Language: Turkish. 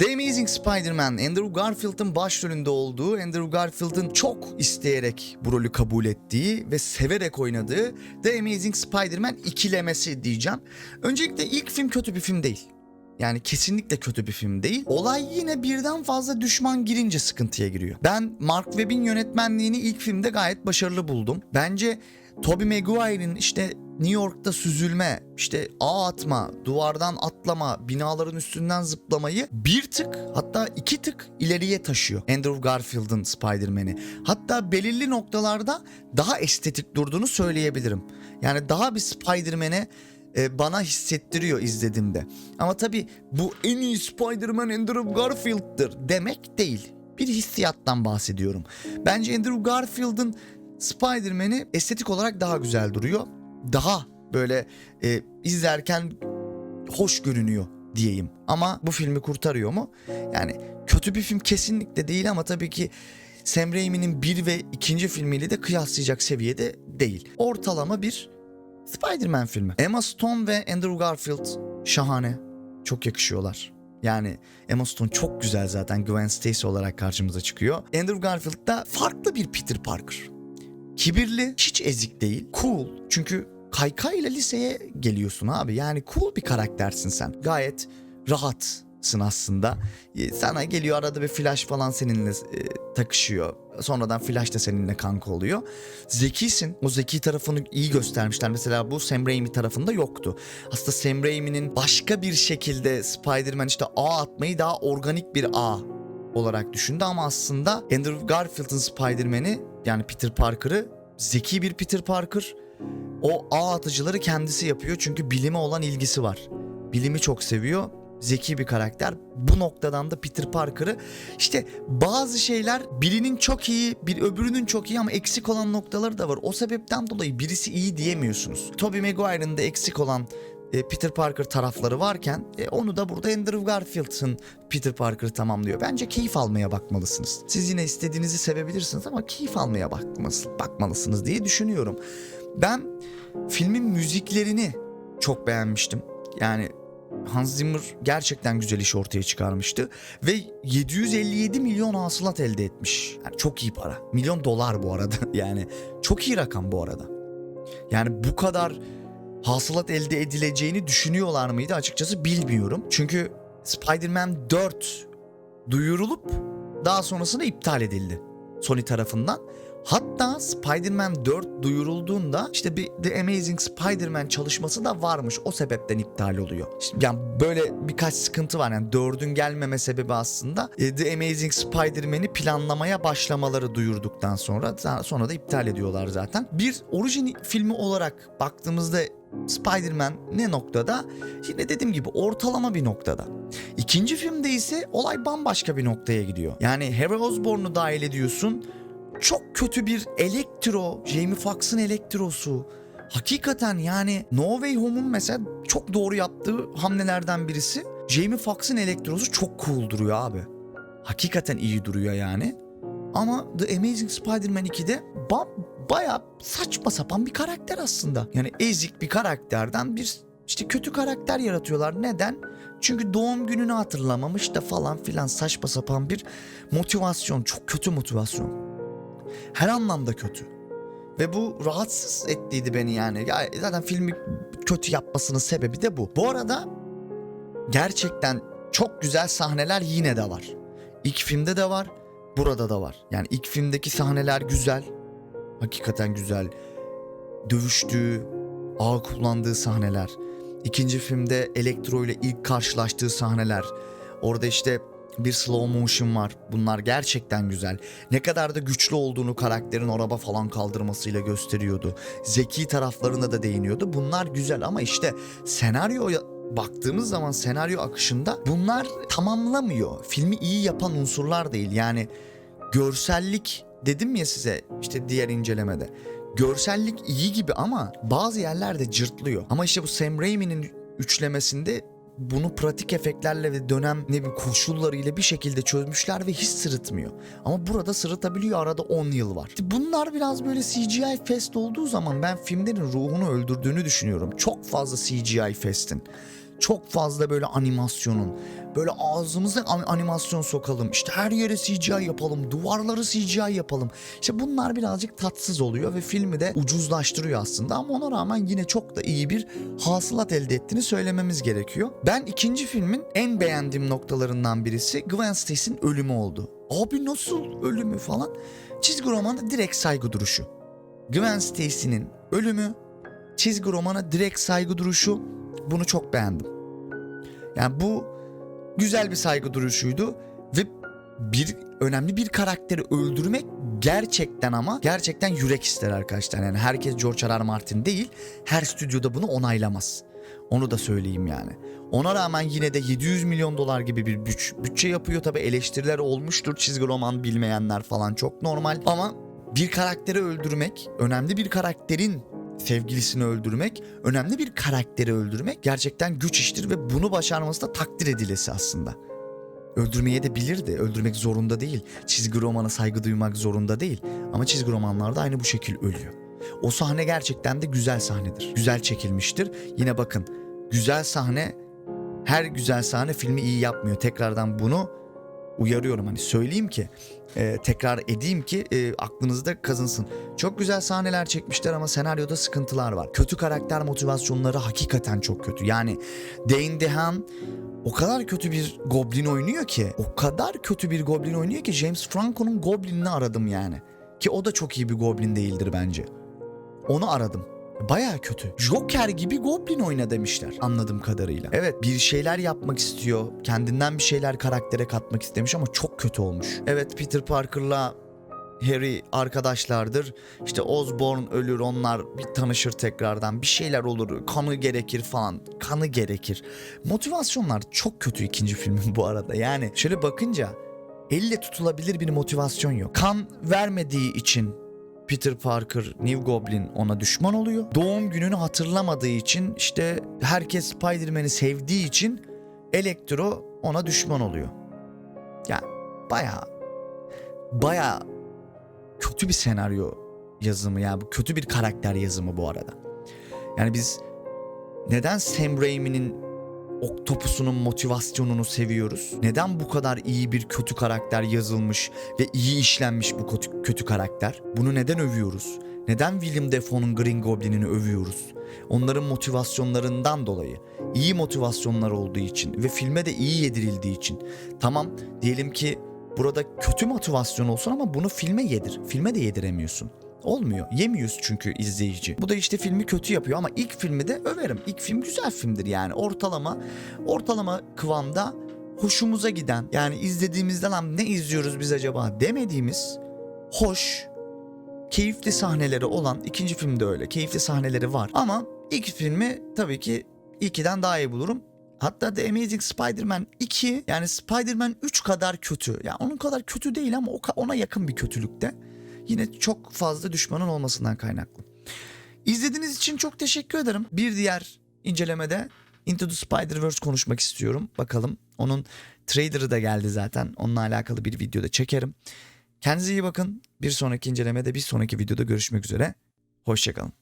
The Amazing Spider-Man, Andrew Garfield'ın başrolünde olduğu, Andrew Garfield'ın çok isteyerek bu rolü kabul ettiği ve severek oynadığı The Amazing Spider-Man ikilemesi diyeceğim. Öncelikle ilk film kötü bir film değil. Yani kesinlikle kötü bir film değil. Olay yine birden fazla düşman girince sıkıntıya giriyor. Ben Mark Webb'in yönetmenliğini ilk filmde gayet başarılı buldum. Bence Tobey Maguire'in işte New York'ta süzülme, işte ağ atma, duvardan atlama, binaların üstünden zıplamayı bir tık hatta iki tık ileriye taşıyor Andrew Garfield'ın Spider-Man'i. Hatta belirli noktalarda daha estetik durduğunu söyleyebilirim. Yani daha bir Spider-Man'e e, bana hissettiriyor izlediğimde. Ama tabii bu en iyi Spider-Man Andrew Garfield'dır demek değil. Bir hissiyattan bahsediyorum. Bence Andrew Garfield'ın Spider-Man'i estetik olarak daha güzel duruyor. Daha böyle e, izlerken hoş görünüyor diyeyim. Ama bu filmi kurtarıyor mu? Yani kötü bir film kesinlikle değil ama tabii ki Sam Raimi'nin bir ve ikinci filmiyle de kıyaslayacak seviyede değil. Ortalama bir Spider-Man filmi. Emma Stone ve Andrew Garfield şahane. Çok yakışıyorlar. Yani Emma Stone çok güzel zaten Gwen Stacy olarak karşımıza çıkıyor. Andrew Garfield da farklı bir Peter Parker. Kibirli, hiç ezik değil. Cool. Çünkü kaykayla liseye geliyorsun abi. Yani cool bir karaktersin sen. Gayet rahatsın aslında. E, Sana geliyor arada bir Flash falan seninle e, takışıyor. Sonradan Flash da seninle kanka oluyor. Zekisin. O zeki tarafını iyi göstermişler. Mesela bu Sam Raimi tarafında yoktu. Aslında Sam Raimi'nin başka bir şekilde Spider-Man işte ağ atmayı daha organik bir ağ olarak düşündü ama aslında Andrew Garfield'ın Spider-Man'i yani Peter Parker'ı zeki bir Peter Parker. O ağ atıcıları kendisi yapıyor çünkü bilime olan ilgisi var. Bilimi çok seviyor. Zeki bir karakter. Bu noktadan da Peter Parker'ı işte bazı şeyler birinin çok iyi, bir öbürünün çok iyi ama eksik olan noktaları da var. O sebepten dolayı birisi iyi diyemiyorsunuz. Tobey Maguire'ın da eksik olan e, Peter Parker tarafları varken e, onu da burada Andrew Garfield'ın Peter Parker'ı tamamlıyor. Bence keyif almaya bakmalısınız. Siz yine istediğinizi sevebilirsiniz ama keyif almaya bakmalısınız diye düşünüyorum. Ben filmin müziklerini çok beğenmiştim. Yani Hans Zimmer gerçekten güzel iş ortaya çıkarmıştı ve 757 milyon hasılat elde etmiş. Yani çok iyi para. Milyon dolar bu arada. Yani çok iyi rakam bu arada. Yani bu kadar hasılat elde edileceğini düşünüyorlar mıydı açıkçası bilmiyorum. Çünkü Spider-Man 4 duyurulup daha sonrasında iptal edildi Sony tarafından. Hatta Spider-Man 4 duyurulduğunda işte bir The Amazing Spider-Man çalışması da varmış. O sebepten iptal oluyor. Şimdi yani böyle birkaç sıkıntı var. Yani 4'ün gelmeme sebebi aslında e, The Amazing Spider-Man'i planlamaya başlamaları duyurduktan sonra sonra da iptal ediyorlar zaten. Bir orijin filmi olarak baktığımızda Spider-Man ne noktada? Yine dediğim gibi ortalama bir noktada. İkinci filmde ise olay bambaşka bir noktaya gidiyor. Yani Harry Osborn'u dahil ediyorsun. Çok kötü bir elektro, Jamie Foxx'ın elektrosu. Hakikaten yani No Way Home'un mesela çok doğru yaptığı hamlelerden birisi. Jamie Foxx'ın elektrosu çok cool duruyor abi. Hakikaten iyi duruyor yani. Ama The Amazing Spider-Man 2'de ba- baya saçma sapan bir karakter aslında. Yani ezik bir karakterden bir işte kötü karakter yaratıyorlar. Neden? Çünkü doğum gününü hatırlamamış da falan filan saçma sapan bir motivasyon. Çok kötü motivasyon. Her anlamda kötü. Ve bu rahatsız ettiydi beni yani. Ya zaten filmi kötü yapmasının sebebi de bu. Bu arada gerçekten çok güzel sahneler yine de var. İlk filmde de var, burada da var. Yani ilk filmdeki sahneler güzel. Hakikaten güzel. Dövüştüğü, ağ kullandığı sahneler. İkinci filmde Elektro ile ilk karşılaştığı sahneler. Orada işte bir slow motion var. Bunlar gerçekten güzel. Ne kadar da güçlü olduğunu karakterin araba falan kaldırmasıyla gösteriyordu. Zeki taraflarına da değiniyordu. Bunlar güzel ama işte senaryoya baktığımız zaman senaryo akışında bunlar tamamlamıyor. Filmi iyi yapan unsurlar değil. Yani görsellik dedim ya size işte diğer incelemede. Görsellik iyi gibi ama bazı yerlerde cırtlıyor. Ama işte bu Sam Raimi'nin üçlemesinde bunu pratik efektlerle ve dönem ne bileyim koşullarıyla bir şekilde çözmüşler ve hiç sırıtmıyor. Ama burada sırıtabiliyor arada 10 yıl var. Bunlar biraz böyle CGI fest olduğu zaman ben filmlerin ruhunu öldürdüğünü düşünüyorum. Çok fazla CGI festin. Çok fazla böyle animasyonun, böyle ağzımıza an- animasyon sokalım. İşte her yere CGI yapalım, duvarları CGI yapalım. İşte bunlar birazcık tatsız oluyor ve filmi de ucuzlaştırıyor aslında ama ona rağmen yine çok da iyi bir hasılat elde ettiğini söylememiz gerekiyor. Ben ikinci filmin en beğendiğim noktalarından birisi Gwen Stacy'nin ölümü oldu. Abi nasıl ölümü falan? Çizgi romanda direkt saygı duruşu. Gwen Stacy'nin ölümü, çizgi romana direkt saygı duruşu bunu çok beğendim. Yani bu güzel bir saygı duruşuydu ve bir önemli bir karakteri öldürmek gerçekten ama gerçekten yürek ister arkadaşlar. Yani herkes George R. R. Martin değil, her stüdyoda bunu onaylamaz. Onu da söyleyeyim yani. Ona rağmen yine de 700 milyon dolar gibi bir büç, bütçe yapıyor. Tabi eleştiriler olmuştur çizgi roman bilmeyenler falan çok normal. Ama bir karakteri öldürmek, önemli bir karakterin sevgilisini öldürmek, önemli bir karakteri öldürmek gerçekten güç iştir ve bunu başarması da takdir edilesi aslında. Öldürmeye de bilirdi. Öldürmek zorunda değil. Çizgi romana saygı duymak zorunda değil. Ama çizgi romanlarda aynı bu şekil ölüyor. O sahne gerçekten de güzel sahnedir. Güzel çekilmiştir. Yine bakın güzel sahne her güzel sahne filmi iyi yapmıyor. Tekrardan bunu uyarıyorum hani söyleyeyim ki e, tekrar edeyim ki e, aklınızda kazınsın. Çok güzel sahneler çekmişler ama senaryoda sıkıntılar var. Kötü karakter motivasyonları hakikaten çok kötü. Yani Dane DeHaan o kadar kötü bir Goblin oynuyor ki, o kadar kötü bir Goblin oynuyor ki James Franco'nun Goblin'ini aradım yani. Ki o da çok iyi bir Goblin değildir bence. Onu aradım. Baya kötü. Joker gibi Goblin oyna demişler anladığım kadarıyla. Evet bir şeyler yapmak istiyor. Kendinden bir şeyler karaktere katmak istemiş ama çok kötü olmuş. Evet Peter Parker'la Harry arkadaşlardır. İşte Osborn ölür onlar bir tanışır tekrardan. Bir şeyler olur. Kanı gerekir falan. Kanı gerekir. Motivasyonlar çok kötü ikinci filmin bu arada. Yani şöyle bakınca elle tutulabilir bir motivasyon yok. Kan vermediği için Peter Parker, New Goblin ona düşman oluyor. Doğum gününü hatırlamadığı için işte herkes Spider-Man'i sevdiği için Electro ona düşman oluyor. Ya baya baya kötü bir senaryo yazımı ya bu kötü bir karakter yazımı bu arada. Yani biz neden Sam Raimi'nin Octopus'unun motivasyonunu seviyoruz? Neden bu kadar iyi bir kötü karakter yazılmış ve iyi işlenmiş bu kötü, kötü karakter? Bunu neden övüyoruz? Neden William Defoe'nun Green Goblin'ini övüyoruz? Onların motivasyonlarından dolayı. iyi motivasyonlar olduğu için ve filme de iyi yedirildiği için. Tamam diyelim ki burada kötü motivasyon olsun ama bunu filme yedir. Filme de yediremiyorsun. Olmuyor. Yemiyoruz çünkü izleyici. Bu da işte filmi kötü yapıyor ama ilk filmi de överim. İlk film güzel filmdir yani. Ortalama ortalama kıvamda hoşumuza giden yani izlediğimizde lan ne izliyoruz biz acaba demediğimiz hoş keyifli sahneleri olan ikinci filmde öyle keyifli sahneleri var ama ilk filmi tabii ki ikiden daha iyi bulurum. Hatta The Amazing Spider-Man 2 yani Spider-Man 3 kadar kötü. Yani onun kadar kötü değil ama ona yakın bir kötülükte. Yine çok fazla düşmanın olmasından kaynaklı. İzlediğiniz için çok teşekkür ederim. Bir diğer incelemede Into the Spider-Verse konuşmak istiyorum. Bakalım onun trailer'ı da geldi zaten. Onunla alakalı bir videoda çekerim. Kendinize iyi bakın. Bir sonraki incelemede bir sonraki videoda görüşmek üzere. Hoşçakalın.